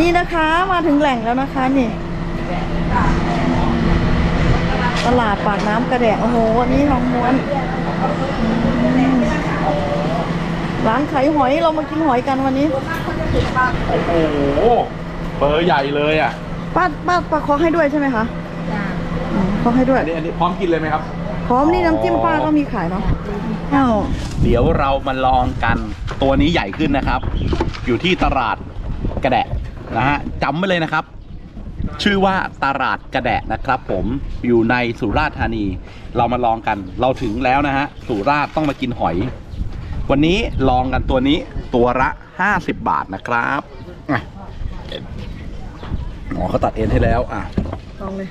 นี่นะคะมาถึงแหล่งแล้วนะคะนี่ ตลาดปากน้ำกระแดะโอ้โหวันนี้ทองม้วนอืมร้านขายหอยเรามากินหอยกันวันนี้ โอ้โหเบอร์ใหญ่เลยอะป้าป้าป้าขอให้ด้วยใช่ไหมคะอืมขอให้ด้วย อันนี้อันนี้พร้อมกินเลยไหมครับ พร้อมนี่น้ำจิ้มป้าก็มีขายเนาะอ้าวเดี๋ยวเรามาลองกันตัวนี้ใหญ่ขึ้นนะครับ อยู่ที่ตลาดกระแดะ นะฮะจำไว้เลยนะครับ ชื่อว่าตลาดกระแดะนะครับ ผมอยู่ในสุราษฎร์ธานี เรามาลองกัน เราถึงแล้วนะฮะสุราษฎร์ต้องมากินหอย วันนี้ลองกันตัวนี้ตัวละ50 บาทนะครับอะอ๋อเขาตัดเอ็นให้แล้วอะลองเลย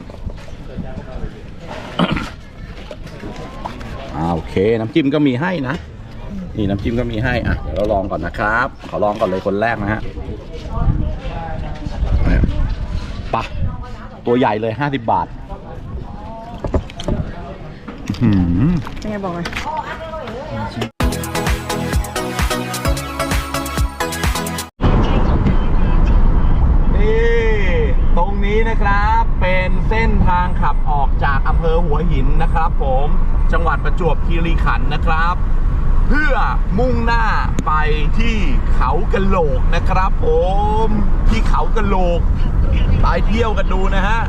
อ่าโอเค น้ำจิ้มก็มีให้นะ นี่น้ำจิ้มก็มีให้อะเดี๋ยวเราลองก่อนนะครับ ขอลองก่อนเลยคนแรกนะฮะเนี่ยไปะ ตัวใหญ่เลย50บาทอื้อหือเป็นไงบอกเลยนี่ตรงนี้นะครับเป็นเส้นทางขับออกจากอำเภอหัวหินนะครับผมจังหวัดประจวบคีรีขันธ์นะครับ เพื่อมุ่งหน้าไปที่เขากะโหลกนะครับผมที่เขากะโหลก ไปเที่ยวกันดูนะฮะ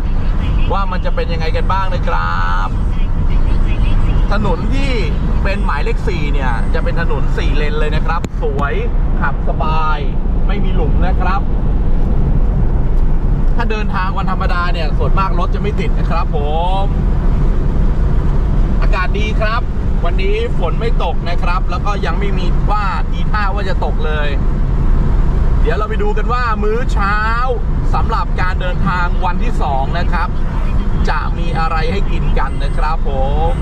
ว่ามันจะเป็นยังไงกันบ้างนะครับ ถนนที่เป็นหมายเลข4เนี่ย จะเป็นถนน4เลนเลยนะครับ สวยขับสบาย ไม่มีหลุมนะครับ ถ้าเดินทางวันธรรมดาเนี่ยส่วนมากรถจะไม่ติดนะครับ ผม อากาศดีครับ วันนี้ฝนไม่ตกนะครับ แล้วก็ยังไม่มีว่าทีท่าว่าจะตกเลย เดี๋ยวเราไปดูกันว่ามื้อเช้าสำหรับการเดินทางวันที่สองนะครับ จะมีอะไรให้กินกันนะครับผม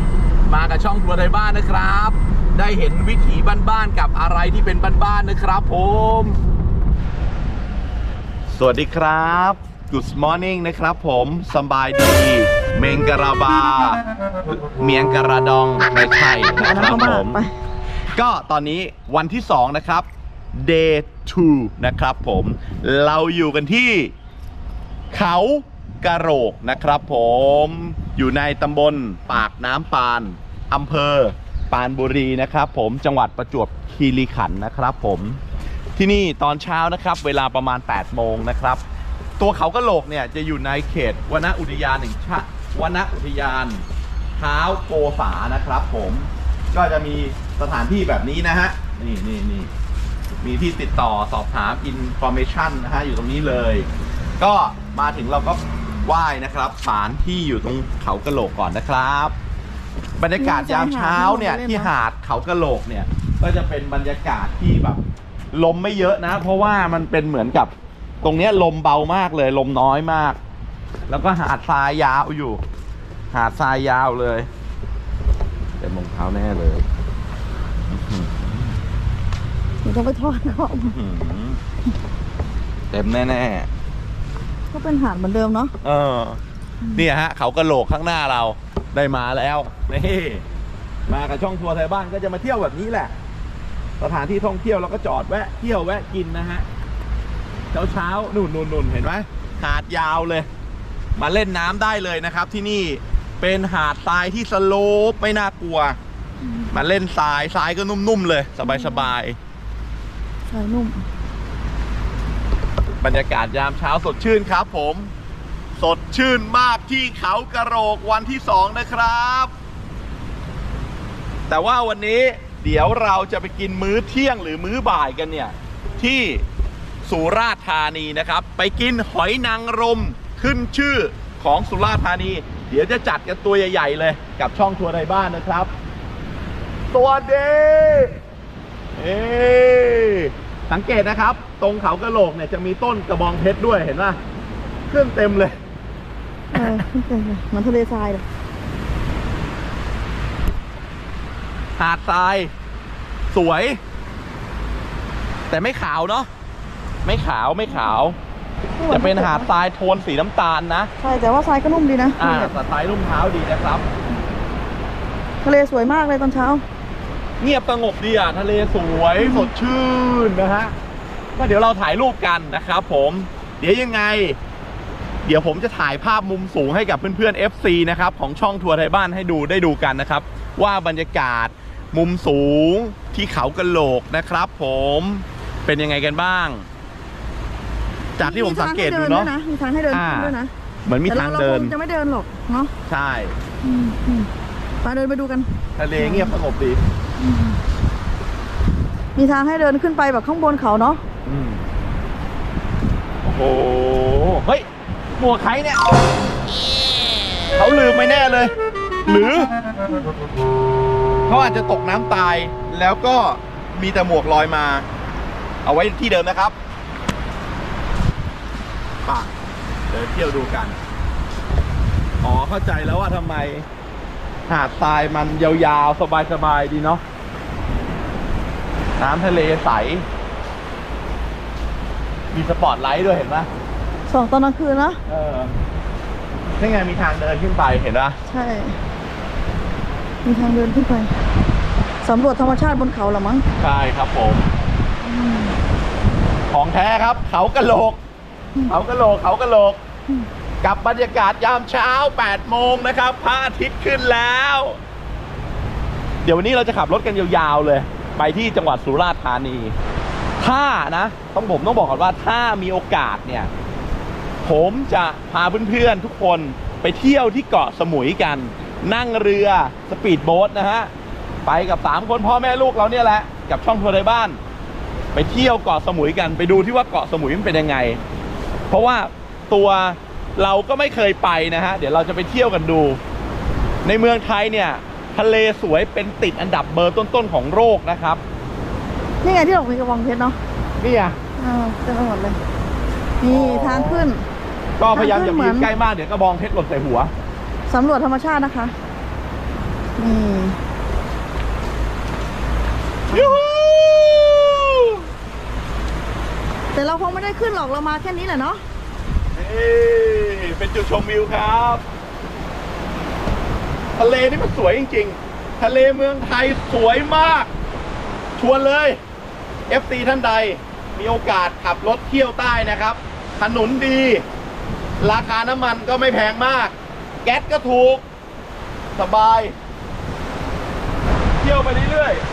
มากับช่องครัวไทยบ้านนะครับ ได้เห็นวิถีบ้านๆกับอะไรที่เป็นบ้านๆนะครับผม สวัสดีครับ Good morning นะครับผมสำบายดี เมงกะราบา เมียงกะระดองไม่ใช่เอานะคน้ำรับเข้ามาผมไปก็ตอนนี้วันที่ 2 นะครับ day 2 นะครับผมเราอยู่กันที่เขากระโหลกนะครับผมอยู่ในตำบลปากน้ำปานอำเภอปานบุรีนะครับผมจังหวัดประจวบคีรีขันธ์นะครับผมที่นี่ตอนเช้านะครับเวลาประมาณ 8 โมงนะครับ ตัวเขากระโหลกเนี่ยจะอยู่ในเขตวนอุทยานแห่งชาติวนอุทยานเท้าโกษานะครับผมก็จะมีสถานที่แบบนี้นะฮะนี่นี่นี่ มีที่ติดต่อสอบถาม information นะฮะอยู่ตรงนี้เลย ก็มาถึงเราก็ไหว้นะครับศาลที่อยู่ตรงเขากะโหลกก่อนนะครับ บรรยากาศยามเช้าเนี่ยที่หาดเขากะโหลกเนี่ย ก็จะเป็นบรรยากาศที่แบบลมไม่เยอะนะ เพราะว่ามันเป็นเหมือนกับตรงเนี้ยลมเบามากเลยลมน้อยมาก แล้วก็หาดทรายยาวอยู่ หาดทรายยาวเลยเต็มรองเท้าแน่เลยอื้อหือ เดี๋ยวจะไปทอดเขาอื้อหือเต็มแน่ก็เป็นหาดเหมือนเดิมเนาะๆเออเนี่ยฮะ เขากระโหลกข้างหน้าเราได้มาแล้วนี่มากับช่องทัวร์ไทยบ้านก็จะมาเที่ยวแบบนี้แหละ สถานที่ท่องเที่ยวเราก็จอดแวะเที่ยวแวะกินนะฮะเช้าเช้าๆนุ่นนุ่นนุ่นเห็นไหมหาดยาวเลย มาเล่นน้ำได้เลยนะครับ ที่นี่เป็นหาดทรายที่สโลปไม่น่ากลัว มาเล่นทรายทรายก็นุ่มๆเลย สบาย ใช่นุ่ม บรรยากาศยามเช้าสดชื่นครับผม สดชื่นมากที่เขากระโหลกวันที่สองนะครับ แต่ว่าวันนี้เดี๋ยวเราจะไปกินมื้อเที่ยงหรือมื้อบ่ายกันเนี่ย ที่สุราษฎร์ธานีนะครับ ไปกินหอยนางรมขึ้นชื่อของสุราษฎร์ธานี เดี๋ยวจะจัดกันตัวใหญ่ ๆ เลยกับช่องทัวร์ในบ้านนะครับสวัสดี เอ้สังเกตนะครับ ตรงเขากระโหลกเนี่ยจะมีต้นกระบองเพชรด้วยเห็นป่ะขึ้นเต็มเลยเออขึ้นไปเลยเหมือนทะเลทรายเลยหาดทราย สวย แต่ไม่ขาวเนาะไม่ขาวไม่ขาว จะเป็นหาดทรายโทนสีน้ำตาลนะ ใช่แต่ว่าทรายก็นุ่มดีนะอ่าสไตล์รุ่มเท้าดีนะครับ ทะเลสวยมากเลยตอนเช้า เงียบสงบดีอะทะเลสวยสดชื่นนะฮะก็เดี๋ยวเราถ่ายรูปกันนะครับผมเดี๋ยวยังไง เดี๋ยวผมจะถ่ายภาพมุมสูงให้กับเพื่อนๆ FC นะครับของช่องทัวร์ไทยบ้านให้ดูได้ดูกันนะครับ ว่าบรรยากาศมุมสูงที่เขากะโหลกนะครับ ผมเป็นยังไงกันบ้าง จากที่ผมสังเกตดูเนาะมีทางให้เดินอ่าด้วยนะเหมือนมีแต่ทางเราเดินคงจะไม่เดินหรอกเนาะใช่อืมอืมไปเดินไปดูกัน ทะเลเงียบสงบดี มีทางให้เดินขึ้นไปแบบข้างบนเขาเนาะอืมโอ้โห เฮ้ย หมวกใครเนี่ย เขาลืมไม่แน่เลย หรือ เขาอาจจะตกน้ำตาย แล้วก็มีแต่หมวกลอยมา เอาไว้ที่เดิมนะครับป่ะเดินเที่ยวดูกัน อ๋อ เข้าใจแล้วว่าทำไม หาดทรายมันยาวๆ สบายๆ ดีเนาะน้ำทะเลใส มีสปอตไลท์ด้วยเห็นปะสองตอนกลางคืนนะเออนี่ไงมีทางเดินขึ้นไปเห็นปะใช่ มีทางเดินขึ้นไปสำรวจธรรมชาติบนเขาละมั้งใช่ครับผม ของแท้ครับ เขากะโหลก เขากะโหลกเขากะโหลกอืม กับบรรยากาศยามเช้า 8 โมงนะครับพระอาทิตย์ขึ้นแล้ว เดี๋ยววันนี้เราจะขับรถกันยาวๆเลย ไปที่จังหวัดสุราษฎร์ธานี ถ้านะ ต้องผมต้องบอกก่อนว่าถ้ามีโอกาสเนี่ย ผมจะพาเพื่อนๆทุกคนไปเที่ยวที่เกาะสมุยกัน นั่งเรือสปีดโบ๊ทนะฮะ ไปกับสามคนพ่อแม่ลูกเราเนี่ยแหละ กับช่องทัวร์ในบ้าน ไปเที่ยวเกาะสมุยกัน ไปดูที่ว่าเกาะสมุยมันเป็นยังไง เพราะว่าตัว เราก็ไม่เคยไปนะฮะ เดี๋ยวเราจะไปเที่ยวกันดู ในเมืองไทยเนี่ย ทะเลสวยเป็นติดอันดับเบอร์ต้นๆของโลกนะครับ นี่ไงที่เรามีกระบองเพชรเนาะนี่อะอ่าเต็มไปหมดเลยนี่ทางขึ้น ก็พยายามอย่าเหมืยือนนใกล้มากเดี๋ยวกระบองเพชรหล่นใส่หัวสำรวจธรรมชาตินะคะ นี่ยูฮูแต่เราคงไม่ได้ขึ้นหรอกเรามาแค่นี้แหละเนาะ นี่เป็นจุดชมวิวครับ ทะเลนี่มันสวยจริง ๆ ทะเลเมืองไทยสวยมาก ชวนเลย FC ท่านใดมีโอกาสขับรถเที่ยวใต้นะครับ ถนนดี ราคาน้ำมันก็ไม่แพงมาก แก๊สก็ถูก สบาย เที่ยวไปเรื่อยๆ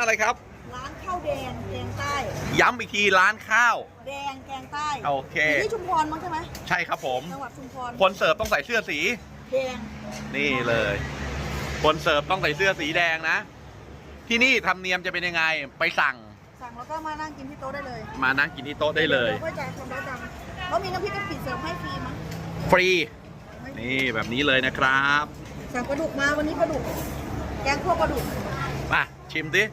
อะไรครับ ร้านข้าวแดงแกงใต้ ย้ำอีกทีร้านข้าว แดงแกงใต้โอเค ยู่ที่ชุมพรมั้งใช่ไหมใช่ครับผม จังหวัดชุมพรคนเสิร์ฟต้องใส่เสื้อสี แดงนี่เลย คนเสิร์ฟต้องใส่เสื้อสีแดงนะ ที่นี่ธรรมเนียมจะเป็นยังไง ไปสั่งสั่งแล้วก็มานั่งกินที่โต๊ะได้เลยมานั่งกินที่โต๊ะได้เลยเราก็จะทำแล้วจังเขามีน้ำพริกกะปิเสิร์ฟให้ฟรีมั้งฟรี นี่แบบนี้เลยนะครับสั่งปลาดุกมาวันนี้ปลาดุกแกงคั่วปลาดุกมาชิมดิ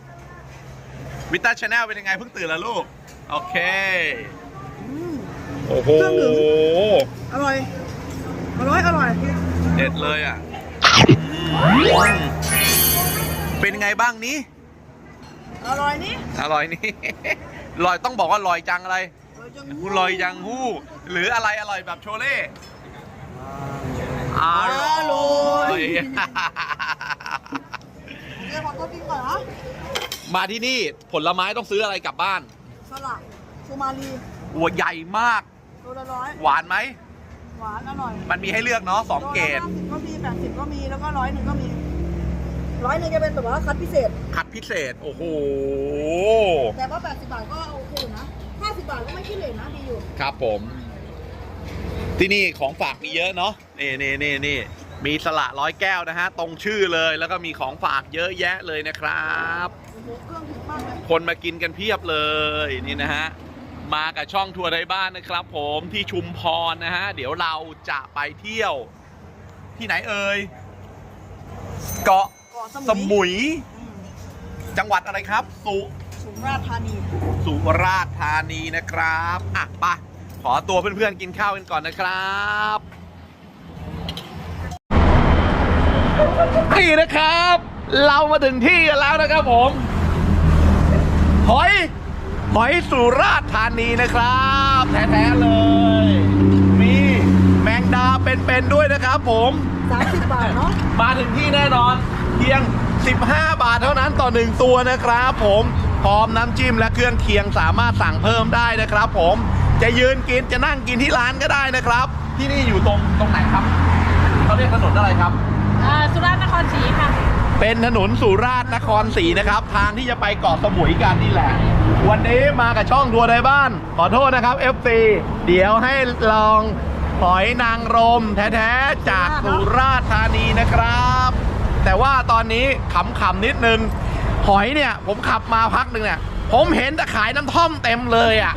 วิต้าชาแนลเป็นยังไงเพิ่งตื่นแล้วลูก โอเคอืมโอ้โห เครื่องดื่มอร่อย อร่อย อร่อย เด็ดเลยอะ เป็นไงบ้างนี้ อร่อยนี่อร่อยนี่ ลอยต้องบอกว่าลอยจังอะไรอร่อยจังคุณลอยยังฮู้ หรืออะไรอร่อยแบบโชเล่อร่อย เดี๋ยวขอตัวกินก่อนนะ มาที่นี่ผลไม้ต้องซื้ออะไรกลับบ้านสลัดซูมารีหัวใหญ่มากตัวละร้อยหวานไหม หวานอร่อยมันมีให้เลือกเนาะสองเกรด โลละ50ก็มีแปดสิบก็มีแล้วก็ร้อยหนึ่งก็มีร้อยหนึ่งจะเป็นแบบว่าคัดพิเศษ คัดพิเศษ โอ้โห แต่ว่าแปดสิบบาทก็โอเคอยู่นะห้าสิบบาทก็ไม่ขี้เหร่นะดีอยู่ ครับผม ที่นี่ของฝากมีเยอะเนาะนี่นี่นี่นี่ มีสละร้อยแก้วนะฮะ ตรงชื่อเลยแล้วก็มีของฝากเยอะแยะเลยนะครับโอ้โหเครื่องถึงมากเลยคนมากินกันเพียบเลยนี่นะฮะ มากับช่องทัวร์ไทยบ้านนะครับ ผมที่ชุมพรนะฮะ เดี๋ยวเราจะไปเที่ยว ที่ไหนเอ่ยเกาะเกาะสสมุยมุยอืมจังหวัดอะไรครับ สุสุราษฎร์ธานี สุราษฎร์ธานีนะครับอะไปขอตัวเพื่อนๆกินข้าวกันก่อนนะครับ นี่นะครับ เรามาถึงที่กันแล้วนะครับผมหอยหอยสุราษฎร์ธานีนะครับแท้ๆเลย มีแมงดาเป็นๆด้วยนะครับผมสามสิบบาทเนาะมาถึงที่แน่นอน เพียง 15 บาทเท่านั้นต่อ 1 ตัวนะครับผมพร้อมน้ำจิ้มและเครื่องเคียงสามารถสั่งเพิ่มได้นะครับผมจะยืนกินจะนั่งกินที่ร้านก็ได้นะครับ ที่นี่อยู่ตรงตรงไหนครับเขาเรียกถนนอะไรครับอ่า สุราษฎร์นครศรีค่ะเป็นถนนสุราษฎร์นครศรีนะครับ ทางที่จะไปเกาะสมุยกันนี่แหละ วันนี้มากับช่องทัวร์ไทยบ้าน ขอโทษนะครับ FC เดี๋ยวให้ลองหอยนางรมแท้ๆ จากสุราษฎร์ธานีนะครับ แต่ว่าตอนนี้ขำๆนิดนึง หอยเนี่ย ผมขับมาพักหนึ่งเนี่ย ผมเห็นแต่ขายน้ำท่อมเต็มเลยอะ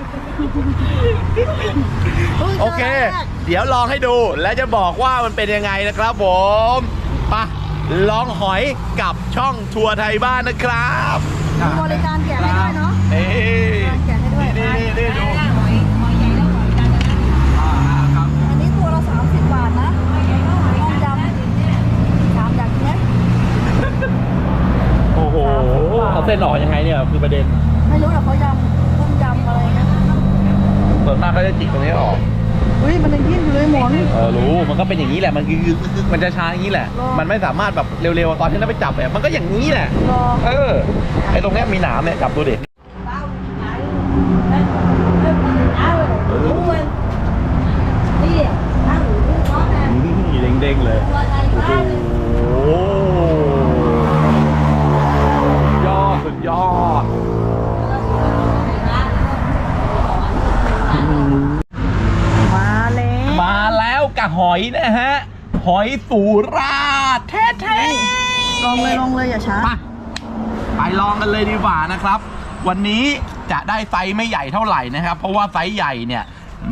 โอเค เดี๋ยวลองให้ดูและจะบอกว่ามันเป็นยังไงนะครับผมไปะลองหอยกับช่องทัวร์ไทยบ้านนะครับมีบริการแกะให้ด้วยเนาะนี่แกะให้ด้วยนี่นี่นี่ดูหอยหอยใหญ่แล้วหอยจานละนะอ่าครับอันนี้ตัวละสามสิบบาทนะต้มยำสามอย่างนี้โอ้โหเขาเส้นหล่อยังไงเนี่ยคือประเด็น ไม่รู้แต่เขายำต้มยำอะไรเงี้ยส่วนมากเขาจะจิกตรงนี้ออก อุ้ย มันยังยิ้มอยู่เลยหมอนเออรู้มันก็เป็นอย่างนี้แหละมันคือมันจะช้าอย่างนี้แหละหรอมันไม่สามารถแบบเร็วๆตอนที่เราไปจับเนี่ยมันก็อย่างนี้แหละ รอ เออไอตรงเนี้ยมีหนามเนี่ยจับดูดิ นี่เด้งๆเลย โอ้โหยอดสุดยอด มาแล้ว มาแล้วกับ หอยนะฮะ หอยสุราษฎร์แท้ลองเลยลองเลยอย่าช้า ๆมาไปลองกันเลยดีกว่านะครับ วันนี้จะได้ไซส์ไม่ใหญ่เท่าไหร่นะครับ เพราะว่าไซส์ใหญ่เนี่ย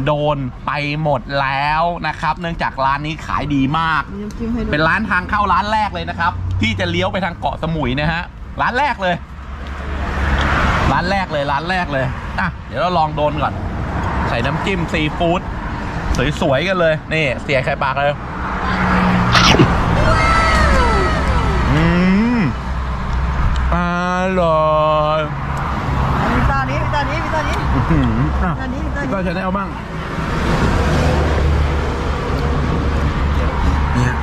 โดนไปหมดแล้วนะครับ เนื่องจากร้านนี้ขายดีมาก มีน้ำจิ้มให้ด้วยเป็นร้านทางเข้าร้านแรกเลยนะครับ ที่จะเลี้ยวไปทางเกาะสมุยนะฮะร้านแรกเลย ร้านแรกเลยร้านแรกเลยอะเดี๋ยวเราลองโดนก่อน ใส่น้ำจิ้มซีฟู้ด สวยๆกันเลย นี่ เสียไข่ปากเลยอืมอร่อยมีตานี้มีตานี้มีตานี้อื้อหืออะตานี้มีตาพี่นี้ก็จะได้เอาบ้างเนี่ย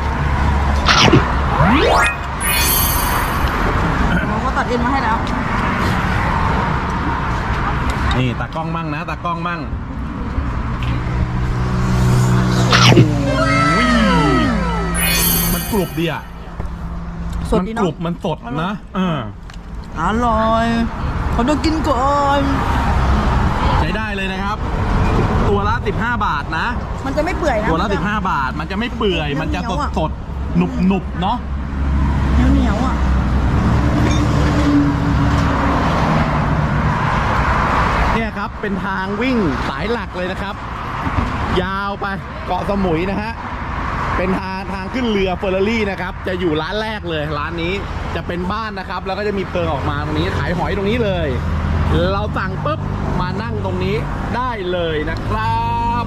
เราก็ตัดเอ็นมาให้แล้ว นี่ตากล้องมั่งนะตากล้องมั่งโอ้ย มันกรุบดีอะสดมันดีกเนาะรุบมันสดนะเอออร่อยเขาต้องกินก่อนใช้ได้เลยนะครับ ตัวละ 15 บาทนะ มันจะไม่เปื่อยนะตัวละ15 บาท มันจะไม่เปื่อย มันจะสดสดหนุบหนุบๆเนาะเหนียวเหนียวๆอะเนี่ยครับเป็นทางวิ่งสายหลักเลยนะครับ ยาวไปเกาะสมุยนะฮะ เป็นทางทางขึ้นเรือเฟอร์รารี่นะครับ จะอยู่ร้านแรกเลย ร้านนี้จะเป็นบ้านนะครับ แล้วก็จะมีเพิงออกมาตรงนี้ขายหอยตรงนี้เลย เราสั่งปุ๊บมานั่งตรงนี้ได้เลยนะครับ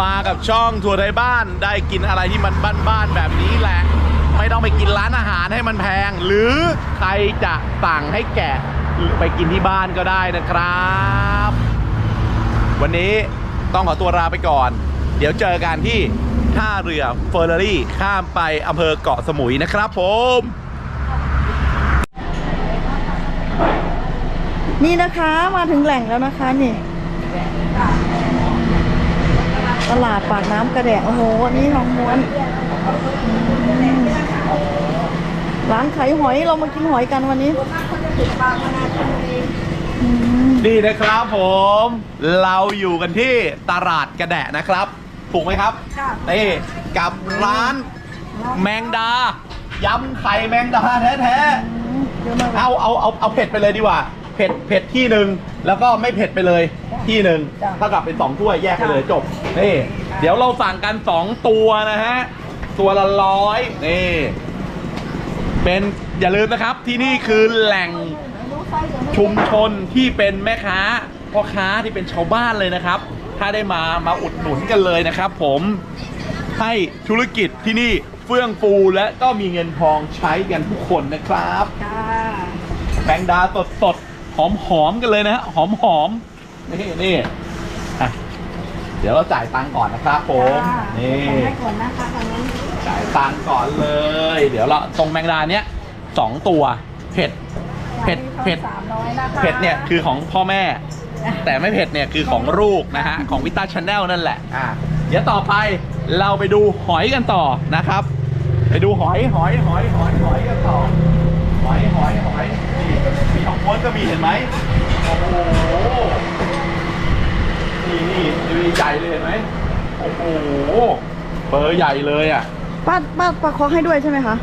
มากับช่องทัวร์ไทยบ้านได้กินอะไรที่มันบ้านๆแบบนี้แหละ ไม่ต้องไปกินร้านอาหารให้มันแพง หรือใครจะสั่งให้แกะไปกินที่บ้านก็ได้นะครับ วันนี้ ต้องขอตัวลาไปก่อน เดี๋ยวเจอกันที่ท่าเรือเฟอร์รารี่ข้ามไปอำเภอเกาะสมุยนะครับผมนี่นะคะมาถึงแหล่งแล้วนะคะนี่ตลาดปากน้ำกระแดะโอ้โหอันนี้ทองม้วนร้านขายหอยเรามากินหอยกันวันนี้ นี่นะครับผมเราอยู่กันที่ตลาดกระแดะนะครับ ถูกไหมครับนี่กับร้านแมงดายำไข่แมงดาแท้ๆเยอะมากเลยเอาเอาเอาเอาเผ็ดไปเลยดีกว่าเผ็ดเผ็ดที่หนึ่งแล้วก็ไม่เผ็ดไปเลยที่หนึ่งจ้ะเท่ากับเป็นสองถ้วยแยกไปเลยจบนี่เดี๋ยวเราสั่งกันสองตัวนะฮะตัวละร้อยนี่เป็นอย่าลืมนะครับที่นี่คือแหล่ง ชุมชนที่เป็นแม่ค้าพ่อค้าที่เป็นชาวบ้านเลยนะครับ ถ้าได้มามาอุดหนุนกันเลยนะครับ ผมให้ธุรกิจที่นี่เฟื่องฟูและก็มีเงินทองใช้กันทุกคนนะครับแมงดาสดสดหอมหอมๆกันเลยนะฮะหอมหอมๆนี่นี่อะเดี๋ยวเราจ่ายตังค์ก่อนนะครับผมนี่จ่ายตังค์ก่อนเลย เดี๋ยวเราตรงแมงดาเนี้ยสองตัวเผ็ด เผ็ดเผ็ดเผ็ดเนี่ยคือของพ่อแม่ แต่ไม่เผ็ดเนี่ยคือของลูกนะฮะ ของวิต้าชาแนลนั่นแหละอะเดี๋ยวต่อไปเราไปดูหอยกันต่อนะครับ ไปดูหอยหอยหอยหอยหอยกันต่อหอยหอยหอยนี่มีทองม้วนก็มีเห็นไหมโอ้โหนี่นี่ดูใหญ่เลยเห็นไหมโอ้โหเบอร์ใหญ่เลยอะป้าป้าป้าขอให้ด้วยใช่ไหมคะ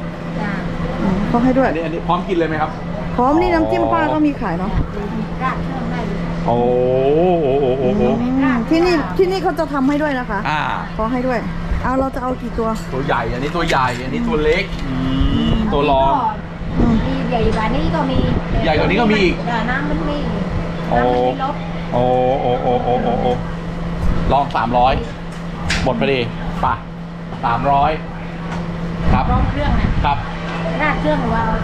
อืมขอให้ด้วยอันนี้อันนี้พร้อมกินเลยไหมครับ พร้อมนี่น้ำจิ้มป้าก็มีขายเนาะโอ้โหโอ้โหโอ้โหอืมที่นี่ที่นี่เขาจะทำให้ด้วยนะคะอ่าขอให้ด้วย เอาเราจะเอากี่ตัวตัวใหญ่ อันนี้ตัวใหญ่ อันนี้ตัวเล็กอืมตัวรอง อืมมีใหญ่กว่านี้ก็มีใหญ่กว่านี้ก็มีอีกแต่น้ำมันมีโอ้ น้ำมันไม่ลดโอ้โอ้โอ้โอ้โอ้โอ้ลองสามร้อยหมดพอดีป่ะสามร้อยครับ พร้อมเครื่องนะครับ ราดเครื่องหรือว่าเอา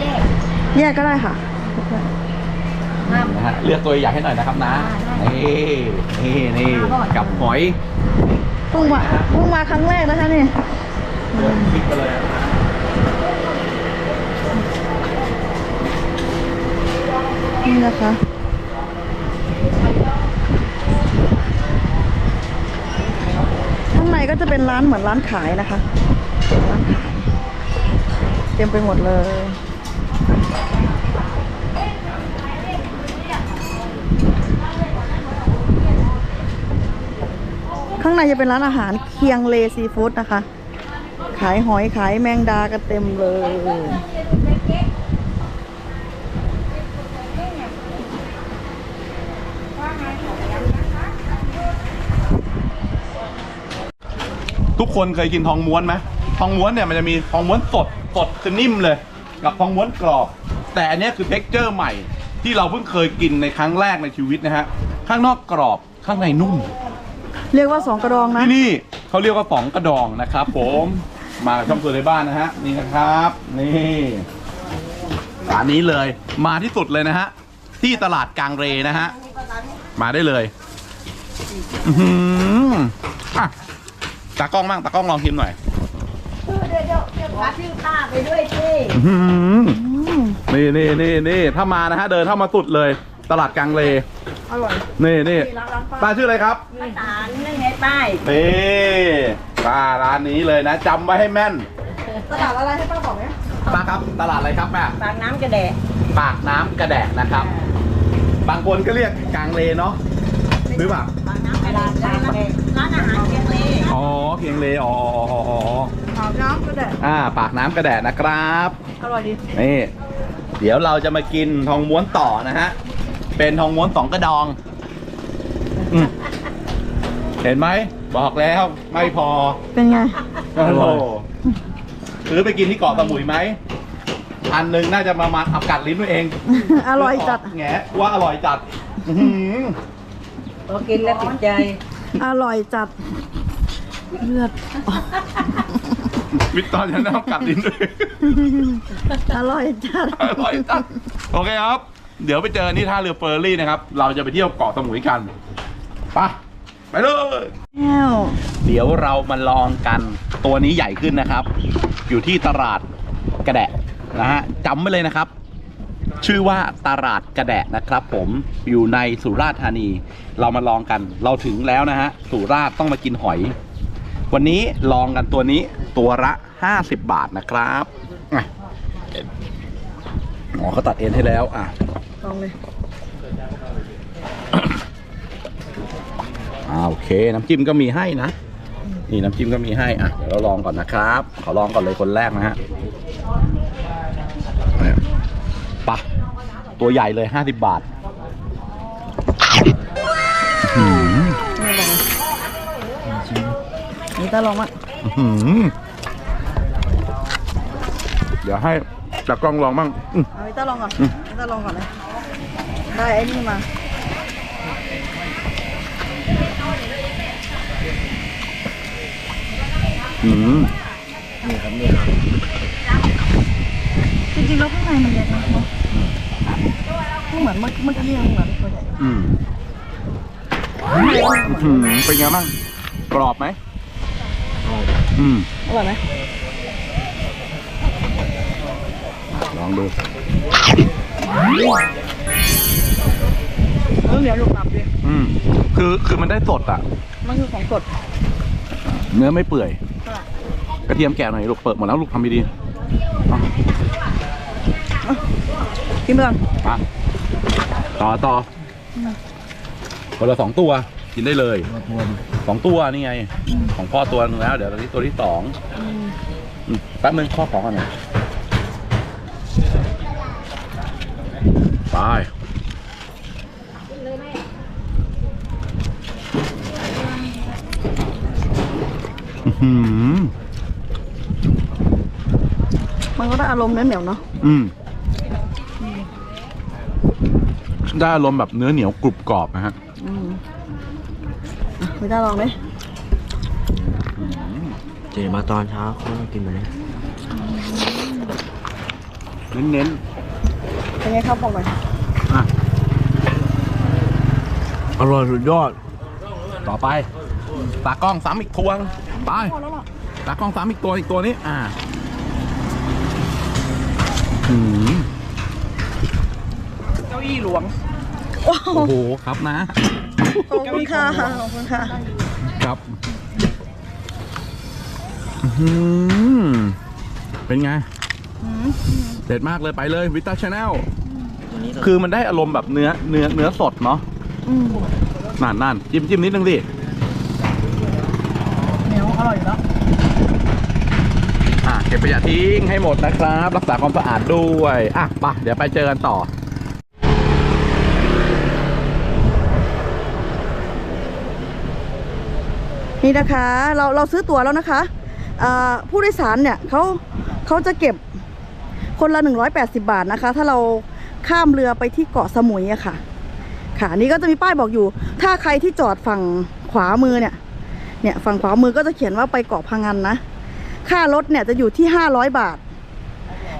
แยก แยกก็ได้ค่ะห้ามนะฮะเลือกตัวใหญ่ให้หน่อยนะครับนะได้นี่นี่นี่กับหอยเพิ่งมาเพิ่งมาครั้งแรกนะคะนี่เลือกพริกไปเลยนะนี่นะคะ ข้างในก็จะเป็นร้านเหมือนร้านขายนะคะร้านขายเต็มไปหมดเลย ข้างในจะเป็นร้านอาหารเคียงเลซีฟู้ดนะคะ ขายหอยขายแมงดากันเต็มเลย ทุกคนเคยกินทองม้วนไหมทองม้วนเนี่ยมันจะมีทองม้วนสดสดคือนิ่มเลย กับทองม้วนกรอบ แต่อันนี้คือเท็กเจอร์ใหม่ ที่เราเพิ่งเคยกินในครั้งแรกในชีวิตนะฮะข้างนอกกรอบข้างในนุ่ม เรียกว่าสองกระดองนะ ที่นี่เขาเรียกว่าสองกระดองนะครับผมมากับช่องตัวในบ้านนะฮะนี่นะครับนี่ร้านนี้เลยมาที่สุดเลยนะฮะที่ตลาดกลางเรนะฮะมาได้เลยอือหืออะตากล้องบ้างตากล้องลองชิมหน่อยวัดชื่อป้าไปด้วยสิ อื้อหืออืมนี่นี่นี่นี่ถ้ามานะฮะเดินเข้ามาสุดเลย ตลาดกลางเลอร่อยนี่นี่ร้านร้านป้าป้าชื่ออะไรครับไม่ตานนั่นไงป้ายนี่ป้าร้านนี้เลยนะจำไว้ให้แม่นตลาดอะไรให้ป้าบอกไหมป้าครับตลาดอะไรครับแม่ปากน้ำกระแดะปากน้ำกระแดะนะครับ บางคนก็เรียกกลางเลเนาะหรือเปล่าปากน้ำกระแดะร้านร้านอาหารเชียงเลอ๋อเคียงเลอ๋ออ๋ออ๋ออ๋อขาวน้ำก็ได้อ่าปากน้ำกระแดะนะครับ อร่อยดีนี่เดี๋ยวเราจะมากินทองม้วนต่อนะฮะ เป็นทองม้วนสองกระดองอืมเห็นไหม บอกแล้วไม่พอเป็นไง โอ้โหซื้อไปกินที่เกาะสมุยไหมอันหนึ่งน่าจะประมาณอับกัดลิ้นตัวเองอร่อยจัด แงะว่าอร่อยจัดอื้อหือพอกินแล้วติดใจ อร่อยจัด เลือดวิตตอนฉันอับกัดลิ้นตัวเองอร่อยจัด อร่อยจัดโอเคครับ เดี๋ยวไปเจอที่ท่าเรือเฟอร์รี่นะครับ เราจะไปเที่ยวเกาะสมุยกันไปไปเลยเดี๋ยวเรามาลองกันตัวนี้ใหญ่ขึ้นนะครับ อยู่ที่ตลาดกระแดะนะฮะจำไว้เลยนะครับ ชื่อว่าตลาดกระแดะนะครับ ผมอยู่ในสุราษฎร์ธานี เรามาลองกัน เราถึงแล้วนะฮะสุราษฎร์ต้องมากินหอย วันนี้ลองกันตัวนี้ตัวละ 50 บาทนะครับ อะหมอเขาตัดเอ็นให้แล้ว อะลองเลยอ่าโอเค น้ำจิ้มก็มีให้นะ นี่น้ำจิ้มก็มีให้อะเดี๋ยวเราลองก่อนนะครับขอลองก่อนเลยคนแรกนะฮะเนี่ยไปะตัวใหญ่เลย50บาทอื้อหือนี่ลองนี่ตาลองมั้งอื้อหือเดี๋ยวให้ จากกล้องลองบ้างอื้อเอาวิต้าลองก่อนอืมต้าลองก่อนเลยได้ไอ้นี่มาหือจริงๆแล้วข้างในมันเล็กนะเนอะไม่เหมือนเมื่อเมื่อกี้ยังเหมือนตัวใหญ่อืมข้างในมันเมือนอื้อหือเป็นไงบ้างกรอบไหมอืมอร่อยไหม ล องดูเออเดี๋ยวลูกหลับดิอืมคือคือมันได้สดอะ มันคือของสดเนื้อไม่เปื่อย ค่ะกระเทียมแกะหน่อยลูกเปิดหมดแล้วลูกทำดีๆเอากินไปก่อนมาต่อต่อคนละสองตัวกินได้เลยสองตัวนี่ไง ของพ่อตัวหนึงแล้ว เดี๋ยวตอนนี้ตัวที่สองอืมแป๊บนึงพ่อของกันหน่อย ไปอื้อหือมันก็ได้อารมณ์เหนียวๆเนาะ อืม ได้อารมณ์แบบเนื้อเหนียวกรุบกรอบนะฮะ อืมอะวิต้าลองดิเจมาตอนเช้าเขามากินแบบนี้เน้นเป็นไงครับบอกหน่อยๆอะอร่อยสุดยอด ต่อไปตากล้องซ้ำอีกทวง ไปพอแล้วเหรอตากล้องซ้ำอีกตัวอีกตัวนี้ อ่าหืมเก้าอี้หลวงโอ้โหครับนะ ขอบคุณค่ะขอบคุณค่ะ ครับอื้อหือเป็นไง เด็ดมากเลยไปเลยวิตาชาแนลคือมันได้อารมณ์แบบเนื้อเนื้อเนื้อสดเนาะอืมนั่นนั่นจิ้มจิ้มนิดนึงดิเหนียวอร่อยอยู่แล้วอะเก็บขยะทิ้งให้หมดนะครับ รักษาความสะอาดด้วยอะไปเดี๋ยวไปเจอกันต่อนี่นะคะเราเราซื้อตั๋วแล้วนะคะเอ่อผู้โดยสารเนี่ยเขาเขาจะเก็บ คนละ 180 บาทนะคะ ถ้าเราข้ามเรือไปที่เกาะสมุยอะค่ะ ค่ะนนี้ก็จะมีป้ายบอกอยู่ ถ้าใครที่จอดฝั่งขวามือเนี่ย เนี่ยฝั่งขวามือก็จะเขียนว่าไปเกาะพังงันนะ ค่ารถเนี่ยจะอยู่ที่ 500 บาท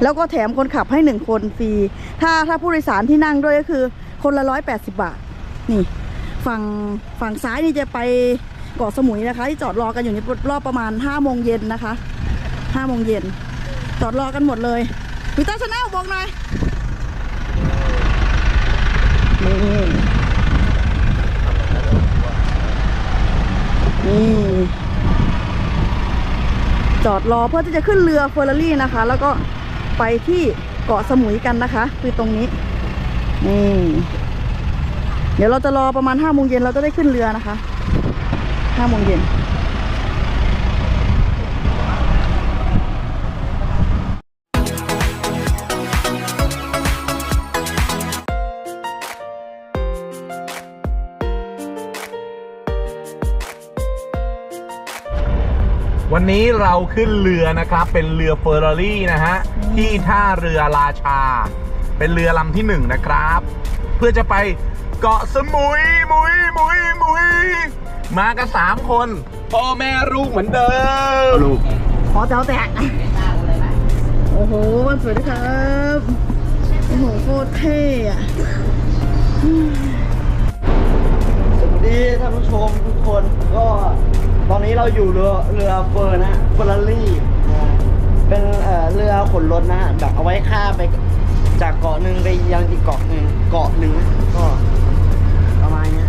แล้วก็แถมคนขับให้หนึ่งคนฟรี ถ้าถ้าผู้โดยสารที่นั่งด้วยก็คือ คนละ 180 บาท นี่ฝั่งฝั่งซ้ายนี่จะไปเกาะสมุยนะคะ ที่จอดรอกันอยู่ในรอบประมาณ5โมงเย็นนะคะ5โมงเย็นจอดรอกันหมดเลย วิต้าชาแนลบอกหน่อยนี่นี่จอดรอเพื่อที่จะขึ้นเรือเฟอร์รารี่นะคะ แล้วก็ไปที่เกาะสมุยกันนะคะ คือตรงนี้นี่เดี๋ยวเราจะรอประมาณห้าโมงเย็นเราจะได้ขึ้นเรือนะคะห้าโมงเย็น นนี้เราขึ้นเรือนะครับ เป็นเรือเฟอร์รารี่นะฮะ ที่ท่าเรือราชา เป็นเรือลำที่หนึ่งนะครับ เพื่อจะไปเกาะสมุยมุยมุยมุยมากันสามคนพ่อแม่ลูกเหมือนเดิมลูกขอเจ้าแตกโอ้โหสวยด้วยครับ โอ้โหโคตรเท่อะดีท่านผู้ชมทุกคนก็ ตอนนี้เราอยู่เรือเรือเฟอร์นะเฟอร์รี่เป็นเอ่อเรือขนรถนะแบบเอาไว้ข้าไปจากเกาะหนึ่งไปยังอีกเกาะหนึ่งเกาะหนึ่งก็ประมาณนี้